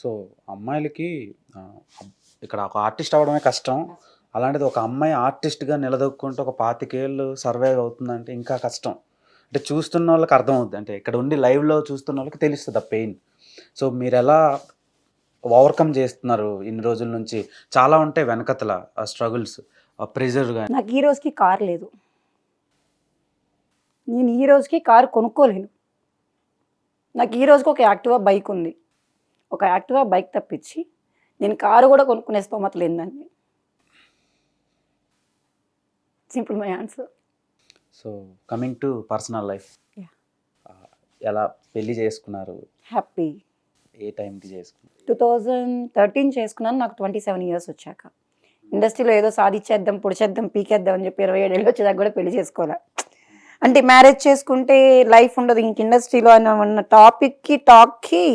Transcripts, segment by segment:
So అమ్మాయిలకి ఇక్కడ ఒక ఆర్టిస్ట్ అవ్వడమే కష్టం. అలాంటిది ఒక అమ్మాయి ఆర్టిస్ట్గా నిలదొక్కుంటే ఒక పాతికేళ్ళు సర్వైవ్ అవుతుందంటే ఇంకా కష్టం. అంటే చూస్తున్న వాళ్ళకి అర్థమవుద్ది. అంటే ఇక్కడ ఉండి లైవ్లో చూస్తున్న వాళ్ళకి తెలుస్తుంది ఆ పెయిన్. సో మీరు ఎలా ఓవర్కమ్ చేస్తున్నారు ఇన్ని రోజుల నుంచి? చాలా ఉంటాయి వెనకతల ఆ స్ట్రగుల్స్ ఆ ప్రెజర్ కానీ నాకు ఈ రోజుకి కార్ లేదు. నేను ఈ రోజుకి కారు కొనుక్కోలేను. నాకు ఈ రోజుకి ఒక యాక్టివా బైక్ ఉంది. ఒక యాక్టివా బైక్ తప్పించి నేను కారు కూడా కొనుక్కునే స్తోమత లేదండి. Simple my answer so coming to personal life. ఎలా పెళ్ళి చేసుకున్నారు? హ్యాపీ ఏ టైంకి చేసుకున్నారు? టూ థౌజండ్ థర్టీన్ చేసుకున్నాను నాకు ట్వంటీ సెవెన్ ఇయర్స్ వచ్చాక. ఇండస్ట్రీలో ఏదో సాధించేద్దాం పొడిచేద్దాం పీకేద్దాం అని చెప్పి ఇరవై ఏడేళ్ళు వచ్చేదాకా కూడా పెళ్ళి చేసుకోవాలి అంటే మ్యారేజ్ చేసుకుంటే లైఫ్ ఉండదు ఇంక ఇండస్ట్రీలో అని ఉన్న టాపిక్కి టాక్కి.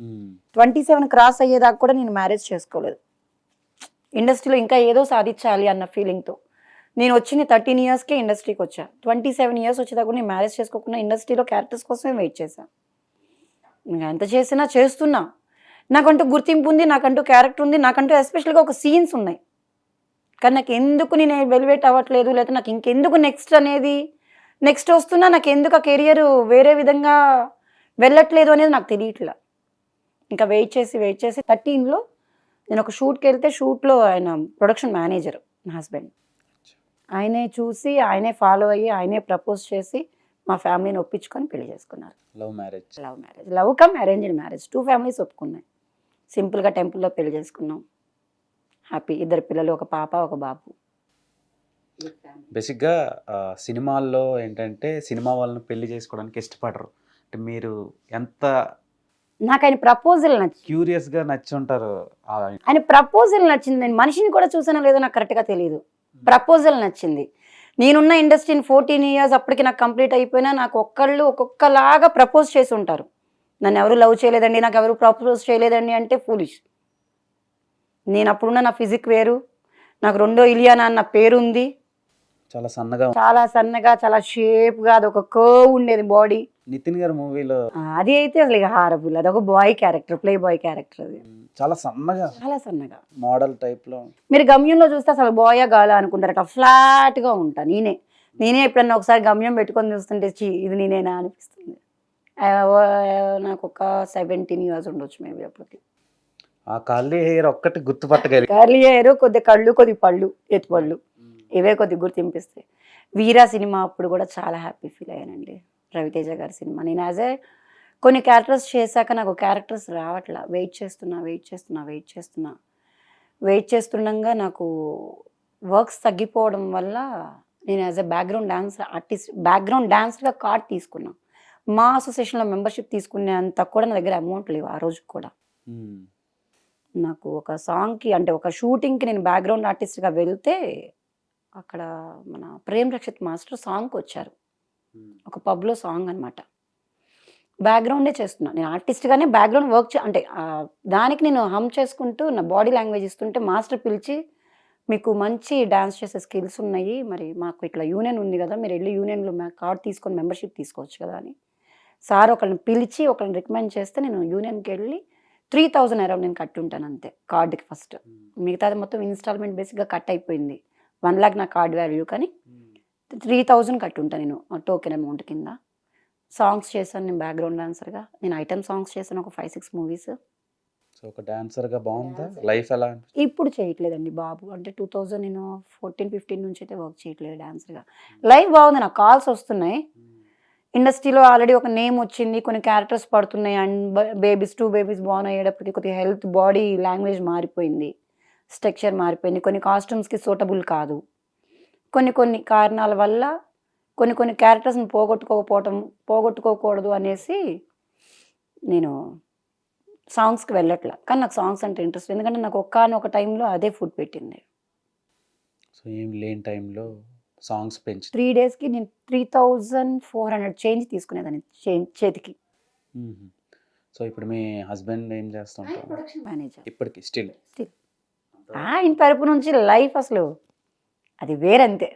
Hmm. ట్వంటీ సెవెన్ క్రాస్ అయ్యేదాకా కూడా నేను మ్యారేజ్ చేసుకోలేదు. ఇండస్ట్రీలో ఇంకా ఏదో సాధించాలి అన్న ఫీలింగ్తో నేను వచ్చిన థర్టీన్ ఇయర్స్కే ఇండస్ట్రీకి వచ్చా. ట్వంటీ సెవెన్ ఇయర్స్ వచ్చేదాకా కూడా నేను మ్యారేజ్ చేసుకోకుండా ఇండస్ట్రీలో క్యారెక్టర్స్ కోసమే వెయిట్ చేశాను ఇంకా ఎంత చేసినా చేస్తున్నా. నాకంటూ గుర్తింపు ఉంది నాకంటూ క్యారెక్టర్ ఉంది నాకంటూ ఎస్పెషల్గా ఒక సీన్స్ ఉన్నాయి. కానీ నాకు ఎందుకు నేను వెలివేట్ అవ్వట్లేదు లేదా నాకు ఇంకెందుకు నెక్స్ట్ అనేది నెక్స్ట్ వస్తున్నా నాకు ఎందుకు ఆ కెరియర్ వేరే విధంగా వెళ్ళట్లేదు అనేది నాకు తెలియట్లా. ఇంకా వెయిట్ చేసి వెయిట్ చేసి థర్టీన్లో నేను ఒక షూట్కి వెళ్తే షూట్లో ఆయన ప్రొడక్షన్ మేనేజర్ నా హస్బెండ్ ఆయనే చూసి ఆయనే ఫాలో అయ్యి ఆయనే ప్రపోజ్ చేసి మా ఫ్యామిలీని ఒప్పించుకొని పెళ్ళి చేసుకున్నారు. Love marriage love marriage love cum arranged marriage two families ఒప్పుకున్నాయి. సింపుల్గా టెంపుల్లో పెళ్ళి చేసుకున్నాం. హ్యాపీ ఇద్దరు పిల్లలు ఒక పాప ఒక బాబు. బేసిక్గా సినిమాల్లో ఏంటంటే సినిమా వాళ్ళని పెళ్ళి చేసుకోవడానికి ఇష్టపడరు. అంటే మీరు ఎంత నాకు ఆయన ప్రపోజల్ నచ్చింది క్యూరియస్గా నచ్చి ఉంటారు ఆ, ఆయన ప్రపోజల్ నచ్చింది. నేను మనిషిని కూడా చూసానో లేదో నాకు కరెక్ట్గా తెలియదు ప్రపోజల్ నచ్చింది. నేనున్న ఇండస్ట్రీని ఫోర్టీన్ ఇయర్స్ అప్పటికి నాకు కంప్లీట్ అయిపోయినా నాకు ఒక్కళ్ళు ఒక్కొక్కలాగా ప్రపోజ్ చేసి ఉంటారు. నన్ను ఎవరు లవ్ చేయలేదండి నాకు ఎవరు ప్రపోజ్ చేయలేదండి అంటే ఫూలిష్ నేను అప్పుడున్న నా ఫిజిక్ వేరు నాకు రెండో ఇలియానా అన్న పేరు ఉంది చాలా సన్నగా చాలా సన్నగా చాలా షేప్గా అది ఒక కర్వ్ ఉండేది బాడీ నితిన్ గారి మూవీలో అది అయితే అసలు ఇక హారబుల్. అది ఒక boy character play boy character అది. చాలా సన్నగా చాలా సన్నగా. మోడల్ టైప్లో. మీరు గమ్యంలో చూస్తే అసలు బోయా గాలా అనుకుంటారట ఫ్లాట్గా ఉంటా నేనే. నేనే ఎప్పుడన్నా ఒకసారి గమ్యం పెట్టుకొని చూస్తుంటే ఇది నేనేనా అనిపిస్తుంది. నాకు ఒక సెవెంటీన్ ఇయర్స్ ఉండొచ్చు మేబీ అప్పటికి. ఆ కళ్ళీ హెయిర్ ఒక్కటి గుర్తుపట్టగలిగి కర్లీ అయ్యారు కొద్ది కళ్ళు కొద్ది పళ్ళు ఎత్తు పళ్ళు. ఇవే కొద్ది గుర్తింపిస్తాయి. వీరా సినిమా అప్పుడు కూడా చాలా హ్యాపీ ఫీల్ అయ్యానండి. రవితేజ గారి సినిమా. నేను యాజ్ ఏ కొన్ని క్యారెక్టర్స్ చేశాక నాకు క్యారెక్టర్స్ రావట్లా. వెయిట్ చేస్తున్నా వెయిట్ చేస్తున్నా వెయిట్ చేస్తున్నా. వెయిట్ చేస్తుండగా నాకు వర్క్స్ తగ్గిపోవడం వల్ల నేను as a background dance artist background డాన్స్గా card తీసుకున్నా. మా అసోసియేషన్లో మెంబర్షిప్ తీసుకునేంత కూడా నా దగ్గర అమౌంట్ లేవు ఆ రోజు కూడా. నాకు ఒక సాంగ్కి అంటే ఒక షూటింగ్కి నేను బ్యాక్గ్రౌండ్ ఆర్టిస్ట్గా వెళ్తే అక్కడ మన ప్రేమ్ రక్షిత్ మాస్టర్ సాంగ్కి వచ్చారు. ఒక పబ్లో సాంగ్ అనమాట బ్యాక్గ్రౌండే చేస్తున్నా. నేను ఆర్టిస్ట్గానే బ్యాక్గ్రౌండ్ వర్క్ అంటే దానికి నేను హమ్ చేసుకుంటూ నా బాడీ లాంగ్వేజ్ ఇస్తుంటే మాస్టర్ పిలిచి మీకు మంచి డ్యాన్స్ చేసే స్కిల్స్ ఉన్నాయి. మరి మాకు ఇట్లా యూనియన్ ఉంది కదా మీరు వెళ్ళి యూనియన్లో కార్డ్ తీసుకొని మెంబర్షిప్ తీసుకోవచ్చు కదా అని. సార్ ఒకళ్ళని పిలిచి ఒకళ్ళని రికమెండ్ చేస్తే నేను యూనియన్కి వెళ్ళి త్రీ థౌజండ్ అరౌండ్ నేను కట్టుంటాను అంతే కార్డుకి ఫస్ట్ మిగతాది మొత్తం ఇన్స్టాల్మెంట్ బేసిక్గా కట్ అయిపోయింది. వన్ లాక్ నా కార్డ్ వాల్యూ కానీ త్రీ థౌజండ్ కట్టుంటాను నేను టోకెన్ అమౌంట్ కింద. సాంగ్స్ చేశాను నేను బ్యాక్గ్రౌండ్ డాన్సర్గా నేను ఐటమ్ సాంగ్స్ చేశాను ఒక ఫైవ్ సిక్స్ మూవీస్ సో ఒక డాన్సర్గా బాగుందా? లైఫ్ ఎలా ఇప్పుడు చేయట్లేదండి బాబు. అంటే టూ థౌజండ్ నేను ఫోర్టీన్ ఫిఫ్టీన్ నుంచి అయితే వర్క్ చేయట్లేదు డాన్సర్గా లైఫ్ బాగుంది నాకు కాల్స్ వస్తున్నాయి. ఇండస్ట్రీలో ఆల్రెడీ ఒక నేమ్ వచ్చింది కొన్ని క్యారెక్టర్స్ పడుతున్నాయి అండ్ బేబీస్ టూ బేబీస్ బాగున్ అయ్యేటప్పటికి కొద్దిగా హెల్త్ బాడీ లాంగ్వేజ్ మారిపోయింది. స్ట్రక్చర్ మారిపోయింది. కొన్ని కాస్ట్యూమ్స్కి సూటబుల్ కాదు. కొన్ని కొన్ని కారణాల వల్ల కొన్ని కొన్ని క్యారెక్టర్స్ని పోగొట్టుకోకపోవటం పోగొట్టుకోకూడదు అనేసి నేను సాంగ్స్కి వెళ్ళట్లా. కానీ నాకు సాంగ్స్ అంటే ఇంట్రెస్ట్. ఎందుకంటే నాకు ఒక్కనొక టైంలో అదే ఫుడ్ పెట్టింది. సో ఏం లేని టైంలో సాంగ్స్ పెంచి త్రీ డేస్కి నేను three thousand four hundred change తీసుకునేదాన్ని చేతికి. సో ఇప్పుడు మీ హస్బెండ్ ఏం చేస్తుంటారు మేనేజర్ ఇప్పటికి స్టిల్. ఆయన తరపు నుంచి లైఫ్ అసలు అది వేరంతే.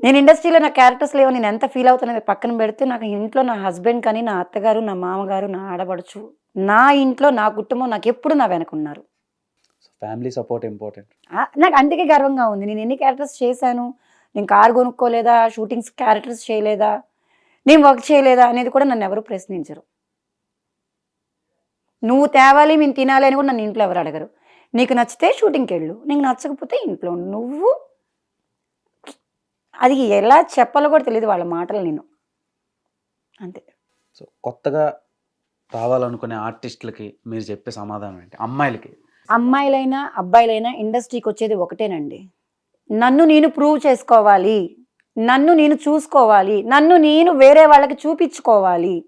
నేను ఇండస్ట్రీలో నా క్యారెక్టర్స్ లేవు నేను ఎంత ఫీల్ అవుతానని పక్కన పెడితే నాకు ఇంట్లో నా హస్బెండ్ కానీ నా అత్తగారు నా మామగారు నా ఆడపడుచు నా ఇంట్లో నా కుటుంబం నాకు ఎప్పుడు నా వెనకున్నారు ఫ్యామిలీ సపోర్ట్ ఇంపార్టెంట్ నాకు అందుకే గర్వంగా ఉంది. నేను ఎన్ని క్యారెక్టర్స్ చేశాను? నేను కార్ కొనుక్కోలేదా? షూటింగ్స్ క్యారెక్టర్స్ చేయలేదా? నేను వర్క్ చేయలేదా? అనేది కూడా నన్ను ఎవరు ప్రశ్నించరు. నువ్వు తేవాలి మేము తినాలి అని కూడా నన్ను ఇంట్లో ఎవరు అడగరు. నీకు నచ్చితే షూటింగ్కి వెళ్ళు. నీకు నచ్చకపోతే ఇంట్లో. నువ్వు అది ఎలా చెప్పాలో కూడా తెలియదు వాళ్ళ మాటలు నేను. అంతే. సో కొత్తగా రావాలనుకునే ఆర్టిస్టులకి మీరు చెప్పే సమాధానం ఏంటి? అమ్మాయిలకి. అమ్మాయిలైనా అబ్బాయిలైనా ఇండస్ట్రీకి వచ్చేది ఒకటేనండి. నన్ను నేను ప్రూవ్ చేసుకోవాలి. నన్ను నేను చూసుకోవాలి. నన్ను నేను వేరే వాళ్ళకి చూపించుకోవాలి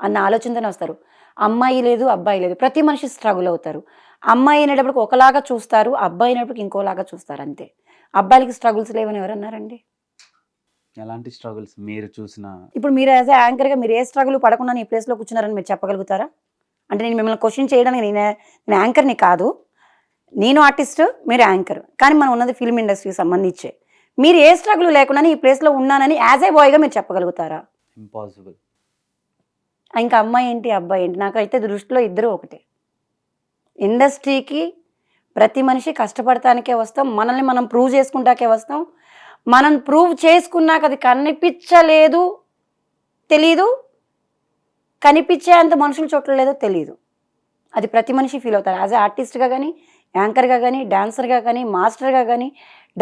అన్న ఆలోచనతోనే వస్తారు. అమ్మాయి లేదు అబ్బాయి లేదు. ప్రతి మనిషి స్ట్రగుల్ అవుతారు. అమ్మాయి అనేటప్పటికి ఒకలాగా చూస్తారు అబ్బాయి అనేటప్పటికి ఇంకోలాగా చూస్తారు అంతే. అబ్బాయిలకి స్ట్రగుల్స్ లేవని ఎవరన్నారండి? ఎలాంటి స్ట్రగుల్స్ మీరు చూసిన ఇప్పుడు మీరు యాజ్ ఏ యాంకర్గా మీరు ఏ స్ట్రగుల్ పడకుండా ఈ ప్లేస్లో కూర్చున్నారని మీరు చెప్పగలుగుతారా? అంటే నేను మిమ్మల్ని క్వశ్చన్ చేయడానికి నేను నేను యాంకర్ని కాదు. నేను ఆర్టిస్ట్ మీరు యాంకర్ కానీ మనం ఉన్నది ఫిల్మ్ ఇండస్ట్రీకి సంబంధించే. మీరు ఏ స్ట్రగుల్ లేకుండా ఈ ప్లేస్లో ఉన్నానని యాజ్ ఏ బాయ్గా మీరు చెప్పగలుగుతారా? ఇంపాసిబుల్ ఇంకా అమ్మాయి ఏంటి అబ్బాయి ఏంటి? నాకైతే దృష్టిలో ఇద్దరు ఒకటే. ఇండస్ట్రీకి ప్రతి మనిషి కష్టపడటానికే వస్తాం మనల్ని మనం ప్రూవ్ చేసుకుంటాకే వస్తాం. మనం ప్రూవ్ చేసుకున్నాక అది కనిపించలేదు తెలీదు. కనిపించేంత మనుషులు చూడలేదో తెలియదు అది ప్రతి మనిషి ఫీల్ అవుతారు. యాజ్ ఏ ఆర్టిస్ట్గా కానీ యాంకర్గా కానీ డాన్సర్గా కానీ మాస్టర్గా కానీ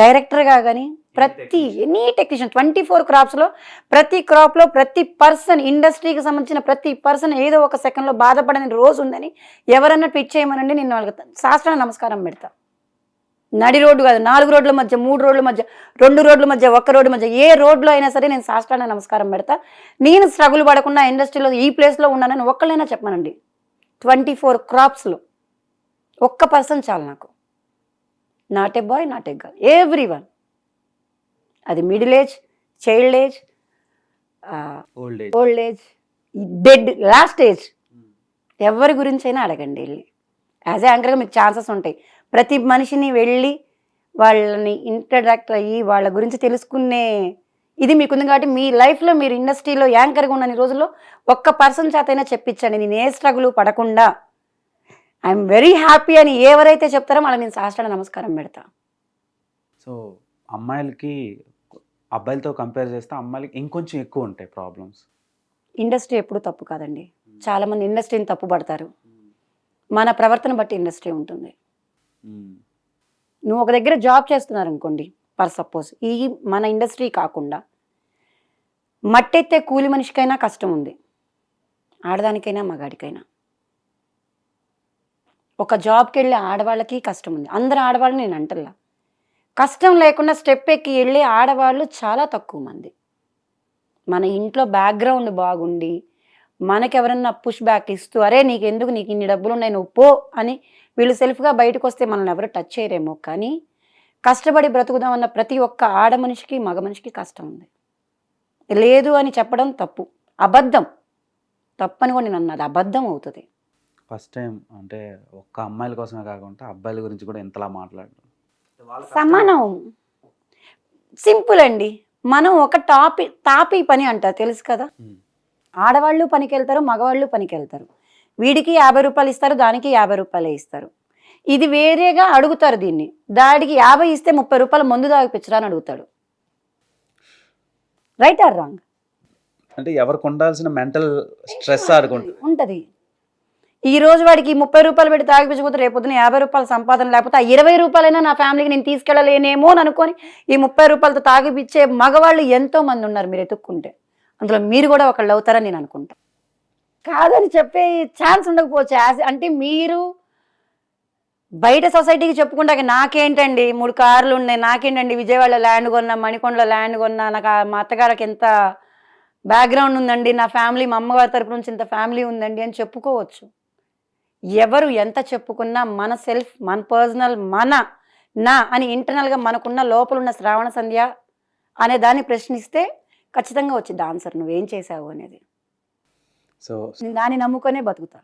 డైరెక్టర్గా కానీ ప్రతి ఎనీ టెక్నీషియన్ ట్వంటీ ఫోర్ క్రాప్స్లో ప్రతి క్రాప్లో ప్రతి పర్సన్ ఇండస్ట్రీకి సంబంధించిన ప్రతి పర్సన్ ఏదో ఒక సెకండ్లో బాధపడని రోజు ఉందని ఎవరన్నా ట్వీట్ చేయమనండి నేను వాళ్ళకి శాస్త్రాన్ని నమస్కారం పెడతా. నడి రోడ్డు కాదు నాలుగు రోడ్ల మధ్య మూడు రోడ్ల మధ్య రెండు రోడ్ల మధ్య ఒక్క రోడ్డు మధ్య ఏ రోడ్లో అయినా సరే నేను శాస్త్రాన్ని నమస్కారం పెడతా. నేను స్ట్రగుల్ పడకుండా ఇండస్ట్రీలో ఈ ప్లేస్లో ఉన్నానని ఒక్కళ్ళైనా చెప్పమనండి. ట్వంటీ ఫోర్ క్రాప్స్లో ఒక్క పర్సన్ చాలు నాకు. Not a boy not a girl. Every one అది middle age child age old age dead last age ఎవరి గురించి అయినా అడగండి. వెళ్ళి యాజ్ ఏ యాంకర్గా మీకు ఛాన్సెస్ ఉంటాయి. ప్రతి మనిషిని వెళ్ళి వాళ్ళని ఇంటరాక్ట్ అయ్యి వాళ్ళ గురించి తెలుసుకునే ఇది మీకుంది కాబట్టి మీ లైఫ్లో మీరు ఇండస్ట్రీలో యాంకర్గా ఉన్న రోజుల్లో ఒక్క పర్సన్ చేతైనా చెప్పించండి. నేను ఏ స్ట్రగుల్ పడకుండా ఐఎమ్ వెరీ హ్యాపీ అని ఎవరైతే చెప్తారో వాళ్ళకి నేను సాష్టాంగ నమస్కారం పెడతా. సో అమ్మాయిలకి అబ్బాయిలతో కంపేర్ చేస్తే అమ్మాయిలకి ఇంకొంచెం ఎక్కువ ఉంటాయి ప్రాబ్లమ్స్ ఇండస్ట్రీ ఎప్పుడు తప్పు కాదండి. చాలామంది ఇండస్ట్రీని తప్పు పడతారు. మన ప్రవర్తన బట్టి ఇండస్ట్రీ ఉంటుంది. నువ్వు ఒక దగ్గర జాబ్ చేస్తున్నారు అనుకోండి ఫర్ సపోజ్ ఈ మన ఇండస్ట్రీ కాకుండా మట్టెత్తే కూలి మనిషికైనా కష్టం ఉంది. ఆడదానికైనా మగాడికైనా. ఒక జాబ్కి వెళ్ళే ఆడవాళ్ళకి కష్టం ఉంది అందరు ఆడవాళ్ళు నేను అంటల్లా. కష్టం లేకుండా స్టెప్ ఎక్కి వెళ్ళే ఆడవాళ్ళు చాలా తక్కువ మంది. మన ఇంట్లో బ్యాక్గ్రౌండ్ బాగుండి మనకి ఎవరన్నా పుష్ బ్యాక్ ఇస్తూ అరే నీకు ఎందుకు నీకు ఇన్ని డబ్బులు ఉన్నాయి నువ్వు పో అని వీళ్ళు సెల్ఫ్గా బయటకు వస్తే మనల్ని ఎవరు టచ్ చేయరేమో. కానీ కష్టపడి బ్రతుకుదామన్న ప్రతి ఒక్క ఆడ మనిషికి మగ మనిషికి కష్టం ఉంది. లేదు అని చెప్పడం తప్పు. అబద్ధం. తప్పని కూడా నేను అన్నది అబద్ధం అవుతుంది. ఫస్ట్ టైం అంటే ఒక్క అమ్మాయిల కోసమే కాకుండా అబ్బాయిల గురించి కూడా ఇంతలా మాట్లాడడం. సమానం. సింపుల్ అండి. మనం ఒక టాపి తాపి పని అంటారు తెలుసు కదా. ఆడవాళ్ళు పనికి వెళ్తారు మగవాళ్ళు పనికి వెళ్తారు వీడికి యాభై రూపాయలు ఇస్తారు దానికి యాభై రూపాయలే ఇస్తారు. ఇది వేరేగా అడుగుతారు దీన్ని. దాడికి యాభై ఇస్తే ముప్పై రూపాయలు మందు తాగిపించరా అని అడుగుతాడు. Right or wrong? అంటే ఎవరికి ఉండాల్సిన మెంటల్ స్ట్రెస్ ఆడుకుంటుంది ఉంటది. ఈ రోజు వాడికి ముప్పై రూపాయలు పెట్టి తాగిపించకపోతే రేపు పొద్దున యాభై రూపాయల సంపాదన లేకపోతే ఆ ఇరవై రూపాయలైనా నా ఫ్యామిలీకి నేను తీసుకెళ్ళలేనేమో అని అనుకొని ఈ ముప్పై రూపాయలతో తాగిపిచ్చే మగవాళ్ళు ఎంతో మంది ఉన్నారు మీరు ఎత్తుక్కుంటే. అందులో మీరు కూడా ఒకళ్ళు అవుతారని నేను అనుకుంటా. కాదని చెప్పే ఛాన్స్ ఉండకపోవచ్చు. యాజ్ అంటే మీరు బయట సొసైటీకి చెప్పుకుంటాక నాకేంటండి? మూడు కార్లు ఉన్నాయి. నాకేంటండి? విజయవాడ ల్యాండ్ కొన్నా మణికొండలో ల్యాండ్ కొన్నా నాకు మా అత్తగారికి ఎంత బ్యాక్గ్రౌండ్ ఉందండి? నా ఫ్యామిలీ మా అమ్మగారి తరపు నుంచి ఇంత ఫ్యామిలీ ఉందండి అని చెప్పుకోవచ్చు. ఎవరు ఎంత చెప్పుకున్నా మన సెల్ఫ్ మన పర్సనల్ మన నా అని ఇంటర్నల్గా మనకున్న లోపల ఉన్న శ్రావణ సంధ్య అనే దాన్ని ప్రశ్నిస్తే ఖచ్చితంగా వచ్చింది ఆన్సర్ నువ్వేం చేసావు అనేది. సో నేను దాన్ని నమ్ముకొనే బతుకుతా